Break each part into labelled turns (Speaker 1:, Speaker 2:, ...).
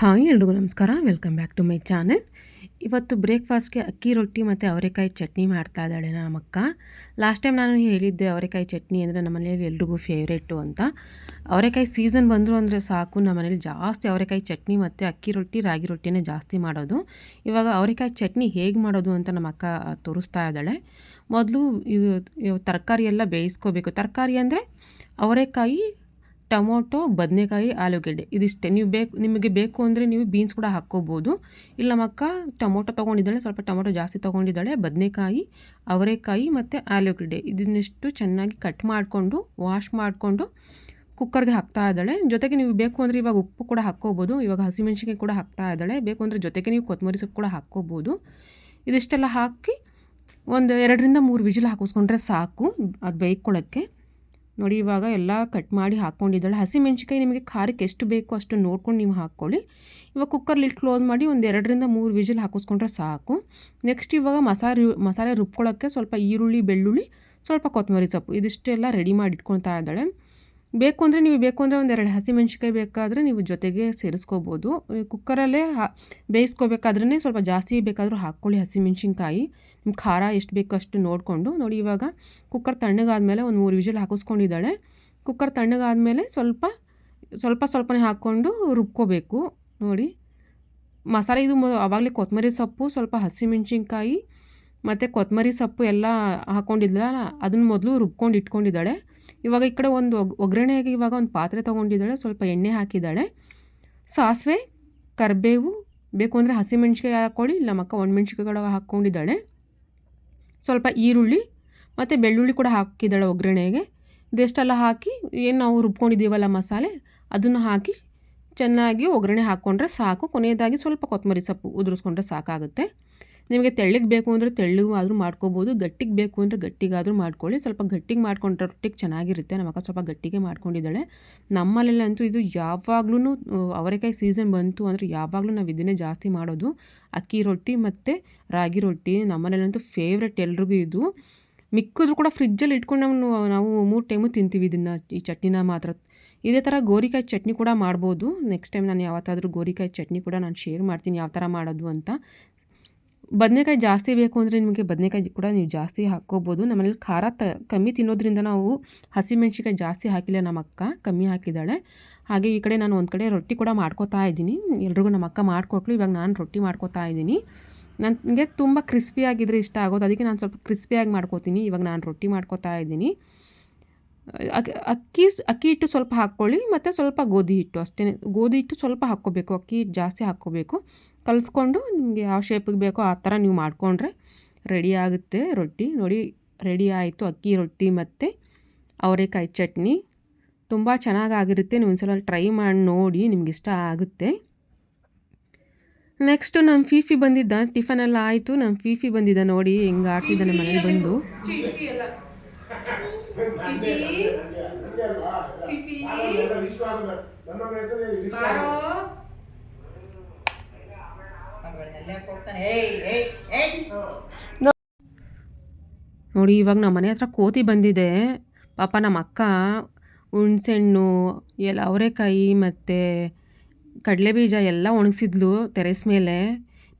Speaker 1: Hi ಎಲ್ರಿಗೂ ನಮಸ್ಕಾರ welcome back to my channel ಇವತ್ತು ಬ್ರೇಕ್ಫಾಸ್ಟ್ಗೆ ಅಕ್ಕಿ ರೊಟ್ಟಿ ಮತ್ತು ಅವರೆಕಾಯಿ ಚಟ್ನಿ ಮಾಡ್ತಾ ಇದ್ದಾಳೆ ನಮ್ಮಕ್ಕ ಲಾಸ್ಟ್ ಟೈಮ್ ನಾನು ಹೇಳಿದ್ದೆ ಅವರೆಕಾಯಿ ಚಟ್ನಿ ಅಂದರೆ ನಮ್ಮ ಮನೆಯಲ್ಲಿ ಎಲ್ರಿಗೂ ಫೇವ್ರೇಟು ಅಂತ. ಅವರೆಕಾಯಿ ಸೀಸನ್ ಬಂದರು ಅಂದರೆ ಸಾಕು ನಮ್ಮ ಮನೇಲಿ ಜಾಸ್ತಿ ಅವರೆಕಾಯಿ ಚಟ್ನಿ ಮತ್ತು ಅಕ್ಕಿ ರೊಟ್ಟಿ, ರಾಗಿ ರೊಟ್ಟಿನೇ ಜಾಸ್ತಿ ಮಾಡೋದು. ಇವಾಗ ಅವರೆಕಾಯಿ ಚಟ್ನಿ ಹೇಗೆ ಮಾಡೋದು ಅಂತ ನಮ್ಮ ಅಕ್ಕ ತೋರಿಸ್ತಾ ಇದ್ದಾಳೆ. ಮೊದಲು ಇವು ತರಕಾರಿ ಎಲ್ಲ ಬೇಯಿಸ್ಕೋಬೇಕು. ತರಕಾರಿ ಅಂದರೆ ಅವರೆಕಾಯಿ ಟೊಮೊಟೊ, ಬದನೆಕಾಯಿ, ಆಲೂಗೆಡ್ಡೆ ಇದಿಷ್ಟೇ. ನೀವು ಬೇಕು, ನಿಮಗೆ ಬೇಕು ಅಂದರೆ ನೀವು ಬೀನ್ಸ್ ಕೂಡ ಹಾಕ್ಕೋಬೋದು. ಇಲ್ಲ ಮಕ್ಕ, ಟೊಮೊಟೊ ತೊಗೊಂಡಿದ್ದಾಳೆ, ಸ್ವಲ್ಪ ಟೊಮೊಟೊ ಜಾಸ್ತಿ ತೊಗೊಂಡಿದ್ದಾಳೆ, ಬದನೆಕಾಯಿ, ಅವರೆಕಾಯಿ ಮತ್ತು ಆಲೂಗೆಡ್ಡೆ ಇದನ್ನೆಷ್ಟು ಚೆನ್ನಾಗಿ ಕಟ್ ಮಾಡಿಕೊಂಡು ವಾಶ್ ಮಾಡಿಕೊಂಡು ಕುಕ್ಕರ್ಗೆ ಹಾಕ್ತಾ ಇದ್ದಾಳೆ. ಜೊತೆಗೆ ನೀವು ಬೇಕು ಅಂದರೆ ಇವಾಗ ಉಪ್ಪು ಕೂಡ ಹಾಕ್ಕೋಬೋದು. ಇವಾಗ ಹಸಿಮೆಣ್ಸಿನ್ಕಾಯಿ ಕೂಡ ಹಾಕ್ತಾ ಇದ್ದಾಳೆ. ಬೇಕು ಅಂದರೆ ಜೊತೆಗೆ ನೀವು ಕೊತ್ತಂಬರಿ ಸೊಪ್ಪು ಕೂಡ ಹಾಕ್ಕೋಬೋದು. ಇದಿಷ್ಟೆಲ್ಲ ಹಾಕಿ ಒಂದು ಎರಡರಿಂದ ಮೂರು ವಿಜಿಲ್ ಹಾಕಿಸ್ಕೊಂಡ್ರೆ ಸಾಕು. ಅದು ಬೇಯ್ಕೊಳ್ಳೋಕ್ಕೆ. ನೋಡಿ, ಇವಾಗ ಎಲ್ಲ ಕಟ್ ಮಾಡಿ ಹಾಕ್ಕೊಂಡಿದ್ದಾಳೆ ಹಸಿಮೆಣ್ಸಿಕಾಯಿ ನಿಮಗೆ ಖಾರಕ್ಕೆ ಎಷ್ಟು ಬೇಕೋ ಅಷ್ಟು ನೋಡ್ಕೊಂಡು ನೀವು ಹಾಕ್ಕೊಳ್ಳಿ. ಇವಾಗ ಕುಕ್ಕರ್ಲಿ ಕ್ಲೋಸ್ ಮಾಡಿ ಒಂದು ಎರಡರಿಂದ ಮೂರು ವಿಜಿಲ್ ಹಾಕಿಸ್ಕೊಂಡ್ರೆ ಸಾಕು. ನೆಕ್ಸ್ಟ್ ಇವಾಗ ಮಸಾಲೆ ಮಸಾಲೆ ರುಬ್ಕೊಳ್ಳೋಕ್ಕೆ ಸ್ವಲ್ಪ ಈರುಳ್ಳಿ, ಬೆಳ್ಳುಳ್ಳಿ, ಸ್ವಲ್ಪ ಕೊತ್ತಂಬರಿ ಸೊಪ್ಪು. ಇದಿಷ್ಟೆಲ್ಲ ರೆಡಿ ಮಾಡಿ ಇಟ್ಕೊಳ್ತಾ ಇದ್ದಾಳೆ. ಬೇಕು ಅಂದರೆ ನೀವು ಬೇಕು ಅಂದರೆ ಒಂದೆರಡು ಹಸಿಮೆಣ್ಸಿಕಾಯಿ ಬೇಕಾದರೆ ನೀವು ಜೊತೆಗೆ ಸೇರಿಸ್ಕೋಬೋದು. ಕುಕ್ಕರಲ್ಲೇ ಹಾ ಬೇಯಿಸ್ಕೋಬೇಕಾದ್ರೇ ಸ್ವಲ್ಪ ಜಾಸ್ತಿ ಬೇಕಾದರೂ ಹಾಕ್ಕೊಳ್ಳಿ ಹಸಿಮೆಣ್ಸಿನ್ಕಾಯಿ ನಿಮ್ಮ ಖಾರ ಎಷ್ಟು ಬೇಕೋ ಅಷ್ಟು ನೋಡಿಕೊಂಡು. ನೋಡಿ ಇವಾಗ ಕುಕ್ಕರ್ ತಣ್ಣಗಾದಮೇಲೆ ಒಂದು ಮೂರು ವಿಷಲ್ ಹಾಕಿಸ್ಕೊಂಡಿದ್ದಾಳೆ. ಕುಕ್ಕರ್ ತಣ್ಣಗಾದಮೇಲೆ ಸ್ವಲ್ಪ ಸ್ವಲ್ಪ ಸ್ವಲ್ಪನೇ ಹಾಕ್ಕೊಂಡು ರುಬ್ಕೋಬೇಕು. ನೋಡಿ ಮಸಾಲೆ ಇದು ಆವಾಗಲೇ ಕೊತ್ತಂಬರಿ ಸೊಪ್ಪು, ಸ್ವಲ್ಪ ಹಸಿಮೆಣ್ಸಿನ್ಕಾಯಿ ಮತ್ತು ಕೊತ್ತಂಬರಿ ಸೊಪ್ಪು ಎಲ್ಲ ಹಾಕ್ಕೊಂಡಿದ್ಲ ಅದನ್ನು ಮೊದಲು ರುಬ್ಕೊಂಡು ಇಟ್ಕೊಂಡಿದ್ದಾಳೆ. ಇವಾಗ ಈ ಕಡೆ ಒಂದು ಒಗ್ಗರಣೆಗೆ ಇವಾಗ ಒಂದು ಪಾತ್ರೆ ತೊಗೊಂಡಿದ್ದಾಳೆ, ಸ್ವಲ್ಪ ಎಣ್ಣೆ ಹಾಕಿದ್ದಾಳೆ. ಸಾಸಿವೆ, ಕರಿಬೇವು, ಬೇಕು ಅಂದರೆ ಹಸಿಮೆಣ್ಸಿಕಾಯಿ ಹಾಕ್ಕೊಳ್ಳಿ, ಇಲ್ಲ ಮಕ್ಕ ಒಣಮೆಣ್ಸಿಕಾಯಿಗಳ ಹಾಕ್ಕೊಂಡಿದ್ದಾಳೆ. ಸ್ವಲ್ಪ ಈರುಳ್ಳಿ ಮತ್ತು ಬೆಳ್ಳುಳ್ಳಿ ಕೂಡ ಹಾಕಿದ್ದಾಳೆ ಒಗ್ಗರಣೆಗೆ. ಇದೆಷ್ಟೆಲ್ಲ ಹಾಕಿ, ಏನು ನಾವು ರುಬ್ಕೊಂಡಿದ್ದೀವಲ್ಲ ಮಸಾಲೆ, ಅದನ್ನು ಹಾಕಿ ಚೆನ್ನಾಗಿ ಒಗ್ಗರಣೆ ಹಾಕ್ಕೊಂಡ್ರೆ ಸಾಕು. ಕೊನೆಯದಾಗಿ ಸ್ವಲ್ಪ ಕೊತ್ತಂಬರಿ ಸೊಪ್ಪು ಉದುರಿಸ್ಕೊಂಡ್ರೆ ಸಾಕಾಗುತ್ತೆ. ನಿಮಗೆ ತೆಳ್ಳಗೆ ಬೇಕು ಅಂದರೆ ತೆಳ್ಳಗೂ ಆದರೂ ಮಾಡ್ಕೋಬೋದು, ಗಟ್ಟಿಗೆ ಬೇಕು ಅಂದರೆ ಗಟ್ಟಿಗಾದರೂ ಮಾಡ್ಕೊಳ್ಳಿ. ಸ್ವಲ್ಪ ಗಟ್ಟಿಗೆ ಮಾಡ್ಕೊಂಡ್ರೆ ರೊಟ್ಟಿಗೆ ಚೆನ್ನಾಗಿರುತ್ತೆ. ನಮ್ಮ ಅಕ್ಕ ಸ್ವಲ್ಪ ಗಟ್ಟಿಗೆ ಮಾಡ್ಕೊಂಡಿದ್ದಾಳೆ. ನಮ್ಮಲ್ಲೆಲ್ಲಂತೂ ಇದು ಯಾವಾಗ್ಲೂ ಅವರೆಕಾಯಿ ಸೀಸನ್ ಬಂತು ಅಂದರೆ ಯಾವಾಗಲೂ ನಾವು ಇದನ್ನೇ ಜಾಸ್ತಿ ಮಾಡೋದು. ಅಕ್ಕಿ ರೊಟ್ಟಿ ಮತ್ತು ರಾಗಿ ರೊಟ್ಟಿ ನಮ್ಮಲ್ಲೆಲ್ಲಂತೂ ಫೇವ್ರೆಟ್ ಎಲ್ರಿಗೂ ಇದು. ಮಿಕ್ಕಿದ್ರು ಕೂಡ ಫ್ರಿಜ್ಜಲ್ಲಿ ಇಟ್ಕೊಂಡು ನಾವು ನಾವು ಮೂರು ಟೈಮು ತಿಂತೀವಿ ಇದನ್ನು, ಈ ಚಟ್ನಿನ ಮಾತ್ರ. ಇದೇ ಥರ ಗೋರಿಕಾಯಿ ಚಟ್ನಿ ಕೂಡ ಮಾಡ್ಬೋದು. ನೆಕ್ಸ್ಟ್ ಟೈಮ್ ನಾನು ಯಾವತ್ತಾದರೂ ಗೋರಿಕಾಯಿ ಚಟ್ನಿ ಕೂಡ ನಾನು ಶೇರ್ ಮಾಡ್ತೀನಿ ಯಾವ ಥರ ಮಾಡೋದು ಅಂತ. ಬದನೆಕಾಯಿ ಜಾಸ್ತಿ ಬೇಕು ಅಂದರೆ ನಿಮಗೆ ಬದನೆಕಾಯಿ ಕೂಡ ನೀವು ಜಾಸ್ತಿ ಹಾಕ್ಕೋಬೋದು. ನಮ್ಮಲ್ಲಿ ಖಾರ ತ, ಕಮ್ಮಿ ತಿನ್ನೋದ್ರಿಂದ ನಾವು ಹಸಿಮೆಣ್ಸಿಕಾಯಿ ಜಾಸ್ತಿ ಹಾಕಿಲ್ಲ ನಮ್ಮ ಅಕ್ಕ, ಕಮ್ಮಿ ಹಾಕಿದ್ದಾಳೆ. ಹಾಗೆ ಈ ಕಡೆ ನಾನು ಒಂದು ಕಡೆ ರೊಟ್ಟಿ ಕೂಡ ಮಾಡ್ಕೋತಾ ಇದ್ದೀನಿ. ಎಲ್ರಿಗೂ ನಮ್ಮ ಅಕ್ಕ ಮಾಡಿಕೊಟ್ಲು, ಇವಾಗ ನಾನು ರೊಟ್ಟಿ ಮಾಡ್ಕೋತಾ ಇದ್ದೀನಿ. ನನಗೆ ತುಂಬ ಕ್ರಿಸ್ಪಿಯಾಗಿದ್ದರೆ ಇಷ್ಟ ಆಗೋದು. ಅದಕ್ಕೆ ನಾನು ಸ್ವಲ್ಪ ಕ್ರಿಸ್ಪಿಯಾಗಿ ಮಾಡ್ಕೋತೀನಿ. ಇವಾಗ ನಾನು ರೊಟ್ಟಿ ಮಾಡ್ಕೋತಾ ಇದ್ದೀನಿ. ಅಕ್ಕಿ ಅಕ್ಕಿ ಹಿಟ್ಟು ಸ್ವಲ್ಪ ಹಾಕ್ಕೊಳ್ಳಿ, ಮತ್ತು ಸ್ವಲ್ಪ ಗೋಧಿ ಹಿಟ್ಟು ಅಷ್ಟೇ ಗೋಧಿ ಹಿಟ್ಟು ಸ್ವಲ್ಪ ಹಾಕ್ಕೋಬೇಕು. ಅಕ್ಕಿ ಹಿಟ್ಟು ಜಾಸ್ತಿ ಹಾಕ್ಕೋಬೇಕು. ಕಲಿಸ್ಕೊಂಡು ನಿಮಗೆ ಯಾವ ಶೇಪಿಗೆ ಬೇಕೋ ಆ ಥರ ನೀವು ಮಾಡಿಕೊಂಡ್ರೆ ರೆಡಿ ಆಗುತ್ತೆ ರೊಟ್ಟಿ. ನೋಡಿ ರೆಡಿ ಆಯಿತು ಅಕ್ಕಿ ರೊಟ್ಟಿ ಮತ್ತು ಅವರೆಕಾಯಿ ಚಟ್ನಿ. ತುಂಬ ಚೆನ್ನಾಗಾಗಿರುತ್ತೆ. ನೀವು ಒಂದ್ಸಲ ಟ್ರೈ ಮಾಡಿ ನೋಡಿ ನಿಮ್ಗೆ ಇಷ್ಟ ಆಗುತ್ತೆ. ನೆಕ್ಸ್ಟು ನಮ್ಮ ಫೀಫಿ ಬಂದಿದ್ದ. ಟಿಫನ್ ಎಲ್ಲ ಆಯಿತು. ನಮ್ಮ ಫೀಫಿ ಬಂದಿದ್ದ ನೋಡಿ ಹೆಂಗೆ ಹಾಕಿದ್ದಾನೆ ಮನೇಲಿ ಬಂದು. ನೋಡಿ, ಇವಾಗ ನಮ್ಮ ಮನೆ ಹತ್ರ ಕೋತಿ ಬಂದಿದೆ. ಪಾಪ ನಮ್ಮ ಅಕ್ಕ ಹುಣ್ಸೆಹಣ್ಣು ಎಲ್ಲ ಅವರೆಕಾಯಿ ಮತ್ತು ಕಡಲೆ ಬೀಜ ಎಲ್ಲ ಒಣಗಿಸಿದ್ಲು ತೆರೆಸ್ ಮೇಲೆ.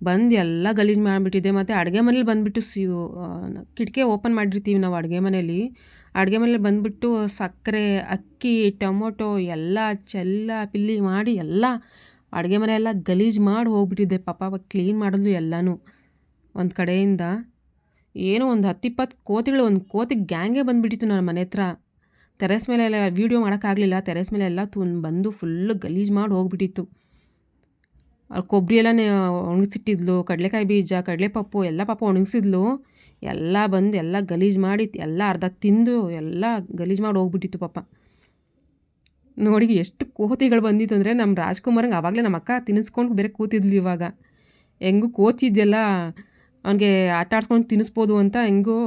Speaker 1: ಬಂದು ಎಲ್ಲ ಗಲೀಜು ಮಾಡಿಬಿಟ್ಟಿದೆ. ಮತ್ತು ಅಡುಗೆ ಮನೇಲಿ ಬಂದುಬಿಟ್ಟು ಸಿ ಕಿಟಕಿ ಓಪನ್ ಮಾಡಿರ್ತೀವಿ ನಾವು ಅಡುಗೆ ಮನೇಲಿ. ಅಡುಗೆ ಮನೇಲಿ ಬಂದುಬಿಟ್ಟು ಸಕ್ಕರೆ, ಅಕ್ಕಿ, ಟೊಮೊಟೊ, ಎಲ್ಲ, ಚೆಲ್ಲ ಪಿಲ್ಲಿ ಮಾಡಿ ಎಲ್ಲ ಅಡುಗೆ ಮನೆ ಎಲ್ಲ ಗಲೀಜು ಮಾಡಿ ಹೋಗ್ಬಿಟ್ಟಿದ್ದೆ ಪಾಪ ಕ್ಲೀನ್ ಮಾಡಿದ್ಲು ಎಲ್ಲನೂ. ಒಂದು ಕಡೆಯಿಂದ ಏನೋ ಒಂದು ಹತ್ತಿಪ್ಪತ್ತು ಕೋತಿಗಳು, ಒಂದು ಕೋತಿ ಗ್ಯಾಂಗೇ ಬಂದುಬಿಟ್ಟಿತ್ತು ನನ್ನ ಮನೆ ಹತ್ರ. ತೆರೆಸ್ ಮೇಲೆ ಎಲ್ಲ ವೀಡಿಯೋ ಮಾಡೋಕ್ಕಾಗಲಿಲ್ಲ. ತೆರೆಸ್ ಮೇಲೆ ಎಲ್ಲ ತು ಬಂದು ಫುಲ್ಲು ಗಲೀಜು ಮಾಡಿ ಹೋಗ್ಬಿಟ್ಟಿತ್ತು. ಅಲ್ಲಿ ಕೊಬ್ಬರಿ ಎಲ್ಲ ಒಣಗಿಸಿಟ್ಟಿದ್ಲು. ಕಡಲೆಕಾಯಿ ಬೀಜ, ಕಡಲೆಪಪ್ಪು ಎಲ್ಲ ಪಾಪ ಒಣಗಿಸಿದ್ಲು. ಎಲ್ಲ ಬಂದು ಎಲ್ಲ ಗಲೀಜು ಮಾಡಿ, ಎಲ್ಲ ಅರ್ಧ ತಿಂದು ಎಲ್ಲ ಗಲೀಜು ಮಾಡಿ ಹೋಗ್ಬಿಟ್ಟಿತ್ತು ಪಾಪ. ನೋಡಿ ಎಷ್ಟು ಕೋತಿಗಳು ಬಂದಿತ್ತು ಅಂದರೆ ನಮ್ಮ ರಾಜ್ಕುಮಾರಂಗೆ ಆವಾಗಲೇ ನಮ್ಮ ಅಕ್ಕ ತಿನ್ನಿಸ್ಕೊಂಡು ಬೇರೆ ಕೂತಿದ್ಲು ಇವಾಗ. ಹೆಂಗೂ ಕೋತಿದ್ದೆಲ್ಲ ಅವನಿಗೆ ಆಟ ಆಡ್ಸ್ಕೊಂಡು ತಿನ್ನಿಸ್ಬೋದು ಅಂತ, ಹೆಂಗೂ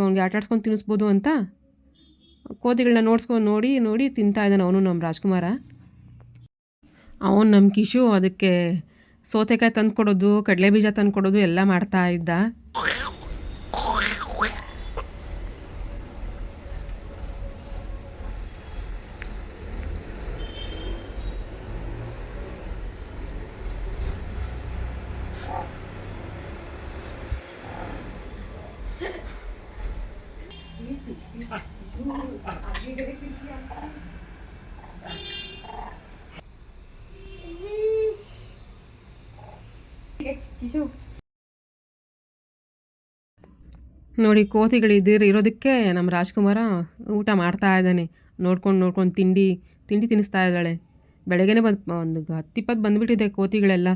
Speaker 1: ಅವನಿಗೆ ಆಟ ಆಡ್ಸ್ಕೊಂಡು ತಿನ್ನಿಸ್ಬೋದು ಅಂತ ಕೋತಿಗಳನ್ನ ನೋಡ್ಸ್ಕೊಂಡು ನೋಡಿ ನೋಡಿ ತಿಂತಾ ಇದ್ದಾನೆ ಅವನು ನಮ್ಮ ರಾಜ್ಕುಮಾರ. ಅವನು ನಮ್ಮ ಕಿಶು ಅದಕ್ಕೆ ಸೌತೆಕಾಯಿ ತಂದು ಕೊಡೋದು ಕಡಲೆ ಬೀಜ ತಂದು ಕೊಡೋದು ಎಲ್ಲ ಮಾಡ್ತಾ ಇದ್ದ. ನೋಡಿ, ಕೋತಿಗಳು ಇದ್ದೀರಿ ಇರೋದಕ್ಕೆ ನಮ್ಮ ರಾಜ್ಕುಮಾರ ಊಟ ಮಾಡ್ತಾ ಇದ್ದಾನೆ. ನೋಡ್ಕೊಂಡು ನೋಡ್ಕೊಂಡು ತಿಂಡಿ ತಿಂಡಿ ತಿನ್ನಿಸ್ತಾ ಇದ್ದಾಳೆ. ಬೆಳಗ್ಗೆನೇ ಬಂದು, ಒಂದು ಹತ್ತಿಪ್ಪತ್ತು ಬಂದುಬಿಟ್ಟಿದೆ ಕೋತಿಗಳೆಲ್ಲ.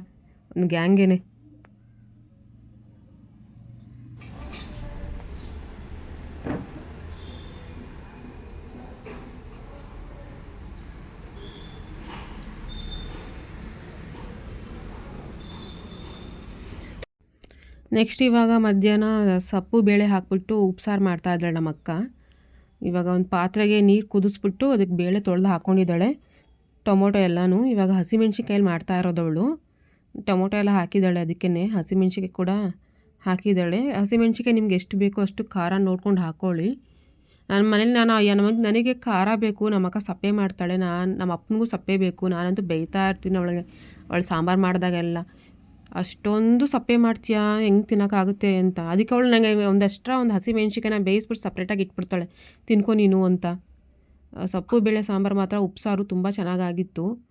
Speaker 1: ಒಂದು ಗ್ಯಾಂಗೇನೆ. ನೆಕ್ಸ್ಟ್ ಇವಾಗ ಮಧ್ಯಾಹ್ನ ಸಪ್ಪು ಬೇಳೆ ಹಾಕ್ಬಿಟ್ಟು ಉಪ್ಸಾರು ಮಾಡ್ತಾ ಇದ್ದಾಳೆ ನಮ್ಮ ಅಕ್ಕ. ಇವಾಗ ಒಂದು ಪಾತ್ರೆಗೆ ನೀರು ಕುದಿಸ್ಬಿಟ್ಟು ಅದಕ್ಕೆ ಬೇಳೆ ತೊಳೆದು ಹಾಕ್ಕೊಂಡಿದ್ದಾಳೆ ಟೊಮೊಟೊ ಎಲ್ಲನೂ ಇವಾಗ ಹಸಿಮೆಣ್ಸಿನ್ಕಾಯಲ್ಲಿ ಮಾಡ್ತಾ ಇರೋದವಳು. ಟೊಮೊಟೊ ಎಲ್ಲ ಹಾಕಿದ್ದಾಳೆ ಅದಕ್ಕೇ ಹಸಿಮೆಣ್ಸಿಕಾಯಿ ಕೂಡ ಹಾಕಿದ್ದಾಳೆ. ಹಸಿಮೆಣ್ಸಿಕಾಯಿ ನಿಮ್ಗೆ ಎಷ್ಟು ಬೇಕೋ ಅಷ್ಟು ಖಾರ ನೋಡ್ಕೊಂಡು ಹಾಕ್ಕೊಳ್ಳಿ ನನ್ನ ಮನೇಲಿ ನಾನು ನಮಗೆ, ನನಗೆ ಖಾರ ಬೇಕು. ನಮ್ಮಕ್ಕ ಸಪ್ಪೆ ಮಾಡ್ತಾಳೆ. ನಾನು ನಮ್ಮ ಅಪ್ಪನಿಗೂ ಸಪ್ಪೆ ಬೇಕು. ನಾನಂತೂ ಬೈತಾ ಇರ್ತೀನಿ ಅವಳಿಗೆ. ಅವಳು ಸಾಂಬಾರು ಮಾಡಿದಾಗೆಲ್ಲ. ಅಷ್ಟೊಂದು ಸಪ್ಪೆ ಮಾಡ್ತೀಯಾ? ಹೆಂಗೆ ತಿನ್ನೋಕ್ಕಾಗುತ್ತೆ ಅಂತ. ಅದಕ್ಕೆ ಅವಳು ನನಗೆ ಒಂದು ಎಕ್ಸ್ಟ್ರಾ ಒಂದು ಹಸಿಮೆಣ್ಸಿಕಾಯಿನ ಬೇಯಿಸ್ಬಿಟ್ಟು ಸಪ್ರೇಟಾಗಿ ಇಟ್ಬಿಡ್ತಾಳೆ. ತಿನ್ಕೊ ನೀನು ಅಂತ. ಸೊಪ್ಪು, ಬೇಳೆ, ಸಾಂಬಾರು ಮಾತ್ರ ಉಪ್ಸಾರು ತುಂಬ ಚೆನ್ನಾಗಾಗಿತ್ತು.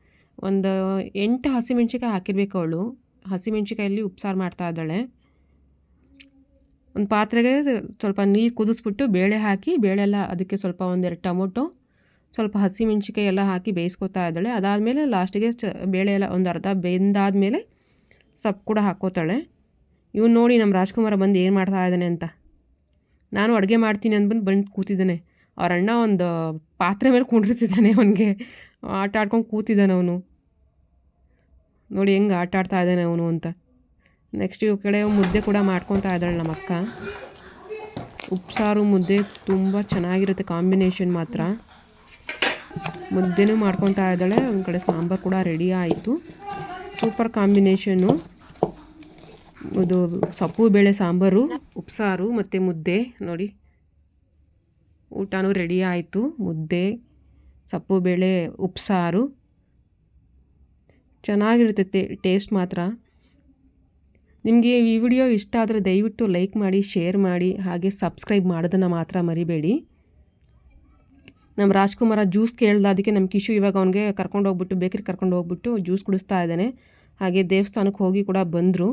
Speaker 1: ಒಂದು ಎಂಟು ಹಸಿಮೆಣ್ಸಿಕಾಯಿ ಹಾಕಿರ್ಬೇಕು ಅವಳು. ಹಸಿಮೆಣ್ಸಿಕಾಯಲ್ಲಿ ಉಪ್ಸಾರು ಮಾಡ್ತಾ ಇದ್ದಾಳೆ. ಒಂದು ಪಾತ್ರೆಗೆ ಸ್ವಲ್ಪ ನೀರು ಕುದಿಸ್ಬಿಟ್ಟು ಬೇಳೆ ಹಾಕಿ, ಬೇಳೆ ಎಲ್ಲ ಅದಕ್ಕೆ ಸ್ವಲ್ಪ ಒಂದೆರಡು ಟೊಮೊಟೊ, ಸ್ವಲ್ಪ ಹಸಿಮೆಣ್ಸಿಕಾಯಿ ಎಲ್ಲ ಹಾಕಿ ಬೇಯಿಸ್ಕೊತಾ ಇದ್ದಾಳೆ. ಅದಾದಮೇಲೆ ಲಾಸ್ಟಿಗೆ ಚ, ಬೇಳೆ ಎಲ್ಲ ಒಂದು ಅರ್ಧ ಬೆಂದಾದಮೇಲೆ ಸೊಪ್ಪು ಕೂಡ ಹಾಕೋತಾಳೆ. ಇವನು ನೋಡಿ ನಮ್ಮ ರಾಜ್ಕುಮಾರ ಬಂದು ಏನು ಮಾಡ್ತಾ ಇದ್ದಾನೆ ಅಂತ. ನಾನು ಅಡುಗೆ ಮಾಡ್ತೀನಿ ಅಂದ್ಬಂದು ಬಂದು ಕೂತಿದ್ದಾನೆ. ಅವ್ರ ಅಣ್ಣ ಒಂದು ಪಾತ್ರೆ ಮೇಲೆ ಕುಂಡ್ರಿಸಿದ್ದಾನೆ ಅವನಿಗೆ. ಆಟ ಆಡ್ಕೊಂಡು ಕೂತಿದ್ದಾನೆ ಅವನು. ನೋಡಿ ಹೆಂಗೆ ಆಟ ಆಡ್ತಾ ಇದ್ದಾನೆ ಅವನು ಅಂತ. ನೆಕ್ಸ್ಟ್ ಇವ್ ಕಡೆ ಮುದ್ದೆ ಕೂಡ ಮಾಡ್ಕೊತಾ ಇದ್ದಾಳೆ ನಮ್ಮ ಅಕ್ಕ. ಉಪ್ಸಾರು ಮುದ್ದೆ ತುಂಬ ಚೆನ್ನಾಗಿರುತ್ತೆ ಕಾಂಬಿನೇಷನ್ ಮಾತ್ರ. ಮುದ್ದೆನೂ ಮಾಡ್ಕೊತಾ ಇದ್ದಾಳೆ. ಒಂದು ಕಡೆ ಸಾಂಬಾರು ಕೂಡ ರೆಡಿ ಆಯಿತು. ಸೂಪರ್ ಕಾಂಬಿನೇಷನು ಇದು ಸೊಪ್ಪು, ಬೇಳೆ, ಸಾಂಬಾರು, ಉಪ್ಸಾರು ಮತ್ತು ಮುದ್ದೆ. ನೋಡಿ. ಊಟನೂ ರೆಡಿ ಆಯಿತು. ಮುದ್ದೆ, ಸೊಪ್ಪು, ಬೇಳೆ, ಉಪ್ಸಾರು. ಚೆನ್ನಾಗಿರ್ತೈತೆ ಟೇಸ್ಟ್ ಮಾತ್ರ. ನಿಮಗೆ ಈ ವಿಡಿಯೋ ಇಷ್ಟ ಆದರೆ ದಯವಿಟ್ಟು ಲೈಕ್ ಮಾಡಿ, ಶೇರ್ ಮಾಡಿ, ಹಾಗೆ ಸಬ್ಸ್ಕ್ರೈಬ್ ಮಾಡೋದನ್ನು ಮಾತ್ರ ಮರಿಬೇಡಿ. ನಮ್ಮ ರಾಜ್ಕುಮಾರ ಜ್ಯೂಸ್ ಕೇಳ್ದ ಅದಕ್ಕೆ ನಮ್ಮ ಕಿಶು ಇವಾಗ ಅವನಿಗೆ ಕರ್ಕೊಂಡು ಹೋಗ್ಬಿಟ್ಟು ಬೇಕರಿ ಕರ್ಕೊಂಡು ಹೋಗ್ಬಿಟ್ಟು ಜ್ಯೂಸ್ ಕುಡಿಸ್ತಾ ಇದ್ದಾನೆ. ಹಾಗೆ ದೇವಸ್ಥಾನಕ್ಕೆ ಹೋಗಿ ಕೂಡ ಬಂದರು.